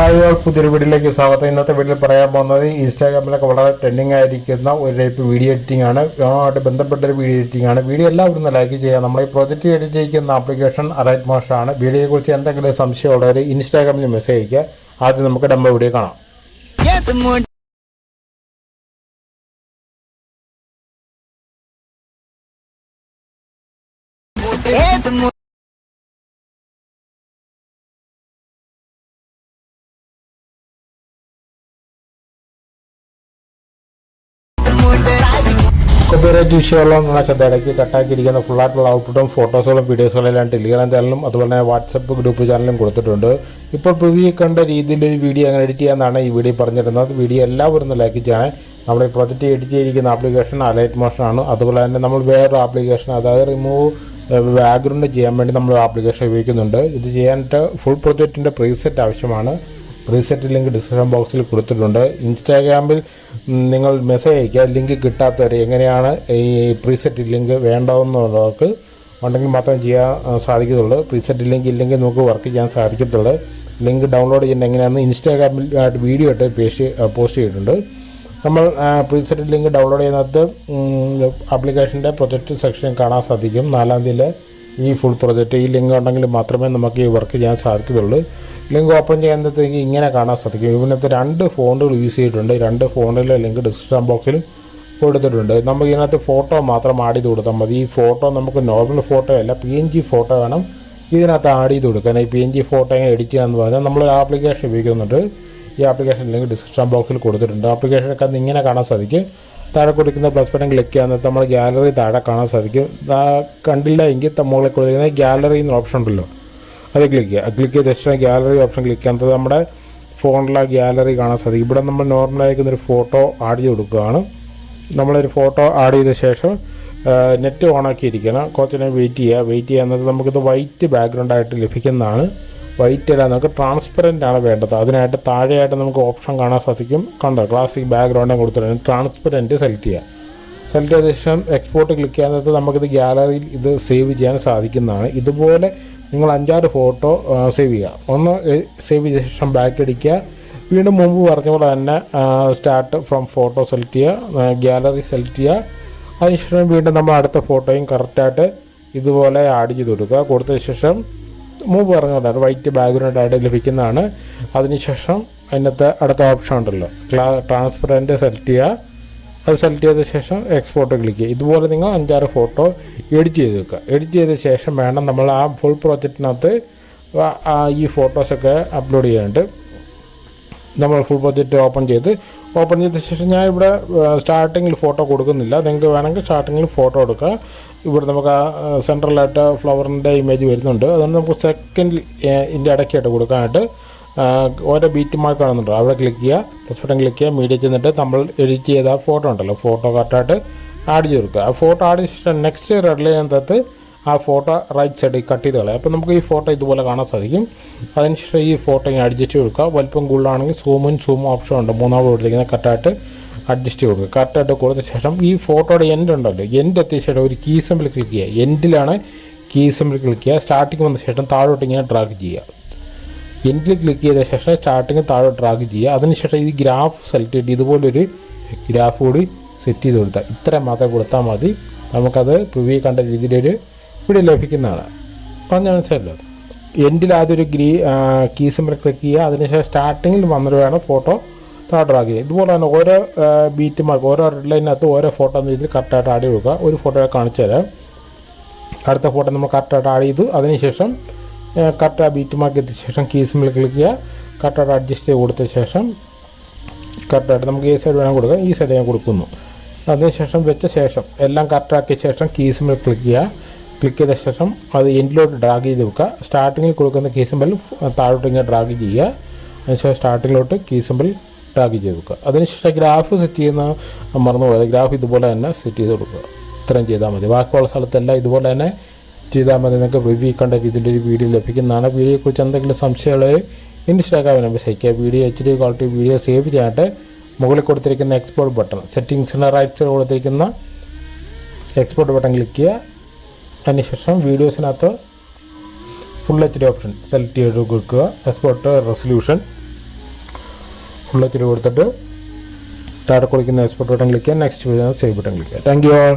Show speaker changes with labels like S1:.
S1: Hi all പുതിയൊരു വീഡിയോയിലേക്ക് സ്വാഗതം. ഇന്നത്തെ വീഡിയോയിൽ പറയാൻ പോകുന്നത് ഇൻസ്റ്റാഗ്രാമിലൊക്കെ വളരെ ട്രെൻഡിങ് ആയിരിക്കുന്ന ഒരു ടൈപ്പ് വീഡിയോ എഡിറ്റിംഗ് ആണ്. അതുമായിട്ട് ബന്ധപ്പെട്ട ഒരു വീഡിയോ എഡിറ്റിംഗ് ആണ്. വീഡിയോ എല്ലാവരും ലൈക്ക് ചെയ്യുക. നമ്മൾ ഈ പ്രോജക്റ്റ് എഡിറ്റ് ചെയ്യുന്ന ആപ്ലിക്കേഷൻ അറൈറ്റ് മോഷാണ് വീഡിയോയെക്കുറിച്ച് എന്തെങ്കിലും സംശയമുള്ളവർ ഇൻസ്റ്റാഗ്രാമിൽ മെസ്സേജ് അയക്കുക ആദ്യം നമുക്ക് ഡമ്പ വീഡിയോ കാണാം. കോപ്പിറൈറ്റ് വിഷയമുള്ള ശ്രദ്ധ ഇടയ്ക്ക് കട്ടാക്കിയിരിക്കുന്ന ഫുള്ളായിട്ടുള്ള ഔട്ട്പുട്ടും ഫോട്ടോസുകളും വീഡിയോസുകളും എല്ലാം ടെലിഗ്രാം ചാനലും അതുപോലെ തന്നെ വാട്സപ്പ് ഗ്രൂപ്പ് ചാനലും കൊടുത്തിട്ടുണ്ട്. ഇപ്പോൾ പ്രിവ്യൂ കണ്ട രീതിയിൽ ഒരു വീഡിയോ അങ്ങനെ എഡിറ്റ് ചെയ്യാമെന്നാണ് ഈ വീഡിയോ പറഞ്ഞിരുന്നത്. വീഡിയോ എല്ലാവരും ഒന്ന് ലൈക്ക് ചെയ്യണേ. നമ്മൾ ഈ പ്രൊജക്റ്റ് എഡിറ്റ് ചെയ്തിരിക്കുന്ന ആപ്ലിക്കേഷൻ അലൈറ്റ് മോഷൻ ആണ്. അതുപോലെ തന്നെ നമ്മൾ വേറൊരു ആപ്ലിക്കേഷൻ അതായത് റിമൂവ് ബാക്ക്ഗ്രൗണ്ട് ചെയ്യാൻ വേണ്ടി നമ്മൾ ആപ്ലിക്കേഷൻ ഉപയോഗിക്കുന്നുണ്ട്. ഇത് ചെയ്യാനായിട്ട് ഫുൾ പ്രൊജക്റ്റിന്റെ പ്രീസെറ്റ് ആവശ്യമാണ്. റീസെറ്റ് ലിങ്ക് ഡിസ്ക്രിപ്ഷൻ ബോക്സിൽ കൊടുത്തിട്ടുണ്ട്. ഇൻസ്റ്റാഗ്രാമിൽ നിങ്ങൾ മെസ്സേജ് അയക്കുക. ലിങ്ക് കിട്ടാത്തവർ എങ്ങനെയാണ് ഈ പ്രീസെറ്റ് ലിങ്ക് വേണ്ടതെന്നുള്ളവർക്ക് ഉണ്ടെങ്കിൽ മാത്രം ചെയ്യാൻ സാധിക്കത്തുള്ളൂ. പ്രീസെറ്റ് ലിങ്ക് ഇല്ലെങ്കിൽ നമുക്ക് വർക്ക് ചെയ്യാൻ സാധിക്കത്തുള്ളൂ. ലിങ്ക് ഡൗൺലോഡ് ചെയ്യുന്നത് എങ്ങനെയാണെന്ന് ഇൻസ്റ്റാഗ്രാമിൽ ആയിട്ട് വീഡിയോ ഇട്ട് പേസ്റ്റ് പോസ്റ്റ് ചെയ്തിട്ടുണ്ട്. നമ്മൾ പ്രീസെറ്റ് ലിങ്ക് ഡൗൺലോഡ് ചെയ്യുന്നത് ആപ്ലിക്കേഷന്റെ പ്രൊജക്റ്റ് സെക്ഷൻ കാണാൻ സാധിക്കും. നാലാം തീയതി ഈ ഫുൾ പ്രൊജക്റ്റ് ഈ ലിങ്ക് ഉണ്ടെങ്കിൽ മാത്രമേ നമുക്ക് ഈ വർക്ക് ചെയ്യാൻ സാധിക്കത്തുള്ളൂ ലിങ്ക് ഓപ്പൺ ചെയ്യുമ്പോഴത്തേക്ക് ഇങ്ങനെ കാണാൻ സാധിക്കും. ഇതിനകത്ത് രണ്ട് ഫോണുകൾ യൂസ് ചെയ്തിട്ടുണ്ട്. രണ്ട് ഫോണിലെ ലിങ്ക് ഡിസ്ക്രിപ്ഷൻ ബോക്സിൽ കൊടുത്തിട്ടുണ്ട്. നമുക്ക് ഇതിനകത്ത് ഫോട്ടോ മാത്രം ആഡ് ചെയ്ത് കൊടുത്താൽ മതി. ഈ ഫോട്ടോ നമുക്ക് നോർമൽ ഫോട്ടോ അല്ല പി എൻ ജി ഫോട്ടോ വേണം. ഇതിനകത്ത് ആഡ് ചെയ്ത് കൊടുക്കാൻ. ഈ പി എൻ ജി ഫോട്ടോ എങ്ങനെ എഡിറ്റ് ചെയ്യാമെന്ന് പറഞ്ഞാൽ നമ്മൾ ആപ്ലിക്കേഷൻ ഉപയോഗിക്കുന്നുണ്ട്. ഈ ആപ്ലിക്കേഷൻ ലിങ്ക് ഡിസ്ക്രിപ്ഷൻ ബോക്സിൽ കൊടുത്തിട്ടുണ്ട്. ആപ്ലിക്കേഷനൊക്കെ ഇങ്ങനെ കാണാൻ സാധിക്കും. താഴെ കൊടുക്കുന്ന പ്ലസ് ബട്ടൺ ക്ലിക്ക് ചെയ്യാൻ നമ്മൾ ഗാലറി താഴെ കാണാൻ സാധിക്കും. കണ്ടില്ല എങ്കിൽ മുകളിൽ കൊടുത്തിരിക്കുന്ന ഗാലറി എന്ന ഓപ്ഷൻ ഉണ്ടല്ലോ. അത് ക്ലിക്ക് ചെയ്യുക. ക്ലിക്ക് ചെയ്ത ശേഷം ഗാലറി ഓപ്ഷൻ ക്ലിക്ക് ചെയ്യാൻ നമ്മുടെ ഫോണിലെ ഗാലറി കാണാൻ സാധിക്കും. ഇവിടെ നമ്മൾ നോർമലായിരിക്കുന്ന ഒരു ഫോട്ടോ ആഡ് ചെയ്ത് കൊടുക്കുകയാണ്. നമ്മളൊരു ഫോട്ടോ ആഡ് ചെയ്ത ശേഷം നെറ്റ് ഓണാക്കി ഇരിക്കണം കുറച്ച് നേരം വെയിറ്റ് ചെയ്യുക. വെയിറ്റ് ചെയ്യുക എന്നത് നമുക്കിത് വൈറ്റ് ബാക്ക്ഗ്രൗണ്ട് ആയിട്ട് ലഭിക്കുന്നതാണ്. വൈറ്റ് അല്ല നമുക്ക് ട്രാൻസ്പെറന്റ് ആണ് വേണ്ടത്. അതിനായിട്ട് താഴെയായിട്ട് നമുക്ക് ഓപ്ഷൻ കാണാൻ സാധിക്കും. കണ്ടോ ക്ലാസിക് ബാക്ക്ഗ്രൗണ്ടും കൊടുത്തിട്ടുണ്ട് ട്രാൻസ്പെറന്റ് സെലക്ട് ചെയ്യുക സെലക്ട് ചെയ്ത ശേഷം എക്സ്പോർട്ട് ക്ലിക്ക് ചെയ്യാൻ നമുക്കിത് ഗ്യാലറിയിൽ ഇത് സേവ് ചെയ്യാൻ സാധിക്കുന്നതാണ്. ഇതുപോലെ നിങ്ങൾ അഞ്ചാറ് ഫോട്ടോ സേവ് ചെയ്യുക ഒന്ന് സേവ് ചെയ്ത ശേഷം ബാക്ക് അടിക്കുക. വീണ്ടും മുമ്പ് പറഞ്ഞ പോലെ തന്നെ സ്റ്റാർട്ട് ഫ്രം ഫോട്ടോ സെലക്ട് ചെയ്യുക ഗ്യാലറി സെലക്ട് ചെയ്യുക. അതിനുശേഷം വീണ്ടും നമ്മൾ അടുത്ത ഫോട്ടോയും കറക്റ്റായിട്ട് ഇതുപോലെ ആഡ് ചെയ്ത് കൊടുക്കുക. കൊടുത്തതിന് ശേഷം മുമ്പ് പറഞ്ഞതാണ് വൈറ്റ് ബാക്ക്ഗ്രൗണ്ട് ആയിട്ട് ലഭിക്കുന്നതാണ്. അതിനുശേഷം അതിനകത്ത് അടുത്ത ഓപ്ഷൻ ഉണ്ടല്ലോ. ക്ലാ ട്രാൻസ്പെറന്റ് സെലക്ട് ചെയ്യുക. അത് സെലക്ട് ചെയ്ത ശേഷം എക്സ്പോർട്ട് ക്ലിക്ക് ചെയ്യുക. ഇതുപോലെ നിങ്ങൾ അഞ്ചാറ് ഫോട്ടോ എഡിറ്റ് ചെയ്ത് വെക്കുക. എഡിറ്റ് ചെയ്ത ശേഷം വേണം നമ്മൾ ആ ഫുൾ പ്രോജക്റ്റിനകത്ത് ഈ ഫോട്ടോസൊക്കെ അപ്ലോഡ് ചെയ്യാനുണ്ട് നമ്മൾ ഫുൾ ബഡ്ജറ്റ് ഓപ്പൺ ചെയ്ത്. ഓപ്പൺ ചെയ്ത ശേഷം ഞാൻ ഇവിടെ സ്റ്റാർട്ടിങ്ങിൽ ഫോട്ടോ കൊടുക്കുന്നില്ല. നിങ്ങൾക്ക് വേണമെങ്കിൽ സ്റ്റാർട്ടിങ്ങിൽ ഫോട്ടോ എടുക്കുക ഇവിടെ നമുക്ക് ആ സെൻട്രലായിട്ട് ഫ്ലവറിന്റെ ഇമേജ് വരുന്നുണ്ട്. അതുകൊണ്ട് നമുക്ക് സെക്കൻഡിൽ ഇതിന്റെ ഇടയ്ക്കായിട്ട് കൊടുക്കാനായിട്ട് ആ, ഓരോ ബീറ്റ് മാർക്ക് കാണുന്നുണ്ട്. അവിടെ ക്ലിക്ക് ചെയ്യുക പ്ലസ് ബട്ടൺ ക്ലിക്ക് ചെയ്യുക മീഡിയ ചെന്നിട്ട് നമ്മൾ എഡിറ്റ് ചെയ്ത ഫോട്ടോ ഉണ്ടല്ലോ. ഫോട്ടോ കറക്റ്റായിട്ട് ആഡ് ചെയ്ത് കൊടുക്കുക. ആ ഫോട്ടോ ആഡ് ചെയ്ത ശേഷം നെക്സ്റ്റ് റെഡ് ലൈനകത്ത് ആ ഫോട്ടോ റൈറ്റ് സൈഡിൽ കട്ട് ചെയ്ത് കളയാം അപ്പോൾ നമുക്ക് ഈ ഫോട്ടോ ഇതുപോലെ കാണാൻ സാധിക്കും. അതിനുശേഷം ഈ ഫോട്ടോ ഇങ്ങനെ അഡ്ജസ്റ്റ് കൊടുക്കുക. വലിപ്പം കൂടുതലാണെങ്കിൽ സൂമും സൂമും ഓപ്ഷൻ ഉണ്ട്. മൂന്നാമത് കൊടുത്തിരിക്കുന്നത് കറക്റ്റായിട്ട് അഡ്ജസ്റ്റ് കൊടുക്കുക. കറക്റ്റായിട്ട് കൊടുത്ത ശേഷം ഈ ഫോട്ടോയുടെ എൻഡ് ഉണ്ടല്ലോ. എൻഡ് എത്തിയ ശേഷം ഒരു കീ സിമ്പിൾ ക്ലിക്ക് ചെയ്യുക. എൻഡിലാണ് കീ സിമ്പിൾ ക്ലിക്ക് ചെയ്യുക. സ്റ്റാർട്ടിങ് വന്ന ശേഷം താഴോട്ട് ഇങ്ങനെ ഡ്രാഗ് ചെയ്യുക. എൻഡിൽ ക്ലിക്ക് ചെയ്ത ശേഷം സ്റ്റാർട്ടിങ് താഴെ ഡ്രാഗ് ചെയ്യുക. അതിനുശേഷം ഈ ഗ്രാഫ് സെലക്ട് ചെയ്ത് ഇതുപോലൊരു ഗ്രാഫ് കൂടി സെറ്റ് ചെയ്ത് കൊടുത്താൽ ഇത്രയും മാത്രം കൊടുത്താൽ മതി. നമുക്കത് പ്രിവ്യൂ കണ്ട രീതിയിലൊരു വീഡിയോ ലഭിക്കുന്നതാണ്. പറഞ്ഞ മനസ്സിലല്ലോ എൻഡിൽ ആദ്യം ഗ്രീ കീ ക്ലിക്ക് ചെയ്യുക അതിനുശേഷം സ്റ്റാർട്ടിങ്ങിൽ വന്നിട്ട് വേണം ഫോട്ടോ താഴെ ഡ്രാഗ് ചെയ്യുക ഇതുപോലെ തന്നെ ഓരോ ബീറ്റ് മാർക്ക് ഓരോ റെഡ് ലൈനകത്ത് ഓരോ ഫോട്ടോ എന്ന രീതിയിൽ കറക്റ്റായിട്ട് ആഡ് കൊടുക്കുക ഒരു ഫോട്ടോ കാണിച്ചു തരാം. അടുത്ത ഫോട്ടോ നമ്മൾ കറക്റ്റായിട്ട് ആഡ് ചെയ്തു. അതിനുശേഷം കറക്റ്റ് ആ ബീറ്റ് മാർക്ക് എത്തിയ ശേഷം കീ സിമ്പിൾ ക്ലിക്ക് ചെയ്യുക. കറക്റ്റായിട്ട് അഡ്ജസ്റ്റ് ചെയ്ത് കൊടുത്ത ശേഷം കറക്റ്റായിട്ട് നമുക്ക് ഈ സൈഡ് വേണം കൊടുക്കാം ഈ സൈഡ് ഞാൻ കൊടുക്കുന്നു. അതിനുശേഷം വെച്ച ശേഷം എല്ലാം കറക്റ്റാക്കിയ ശേഷം കീ സിമ്പിൾ ക്ലിക്ക് ചെയ്യുക. ക്ലിക്ക് ചെയ്ത ശേഷം അത് എൻഡിലോട്ട് ഡ്രാഗ് ചെയ്ത് വെക്കുക. സ്റ്റാർട്ടിങ്ങിൽ കൊടുക്കുന്ന കീ താഴോട്ട് ഇങ്ങനെ ഡ്രാഗ് ചെയ്യുക. അതിനുശേഷം സ്റ്റാർട്ടിങ്ങിലോട്ട് കീ ഡ്രാഗ് ചെയ്ത് വെക്കുക. അതിനുശേഷം ഗ്രാഫ് സെറ്റ് ചെയ്യുന്ന മറന്നുപോയത് ഗ്രാഫ് ഇതുപോലെ തന്നെ സെറ്റ് ചെയ്ത് കൊടുക്കുക. ഇത്രയും ചെയ്താൽ മതി. ബാക്കിയുള്ള സ്ഥലത്തെല്ലാം ഇതുപോലെ തന്നെ ചെയ്താൽ മതി. നിങ്ങൾക്ക് റിവ്യൂ കണ്ട രീതിയിൽ ഒരു വീഡിയോ ലഭിക്കുന്നതാണ്. വീഡിയോയെക്കുറിച്ച് എന്തെങ്കിലും സംശയമുള്ളവർ ഇൻസ്റ്റാഗ്രാമിൽ message video H D quality video save ചെയ്യാനായിട്ട് മുകളിൽ കൊടുത്തിരിക്കുന്ന എക്സ്പോർട്ട് ബട്ടൺ സെറ്റിങ്സിന്റെ റൈറ്റ് സൈഡ് കൊടുത്തിരിക്കുന്ന എക്സ്പോർട്ട് ബട്ടൺ ക്ലിക്ക് ചെയ്യുക. അതിനുശേഷം വീഡിയോസിനകത്ത് full H D option select ചെയ്ത് കൊടുക്കുക export resolution full H D കൊടുത്തിട്ട് താഴെ കൊടുക്കുന്ന എക്സ്പോർട്ട് ബട്ടൺ ക്ലിക്ക് ചെയ്യുക നെക്സ്റ്റ് സേവ് ബട്ടൺ ക്ലിക്ക് ചെയ്യുക. Thank you all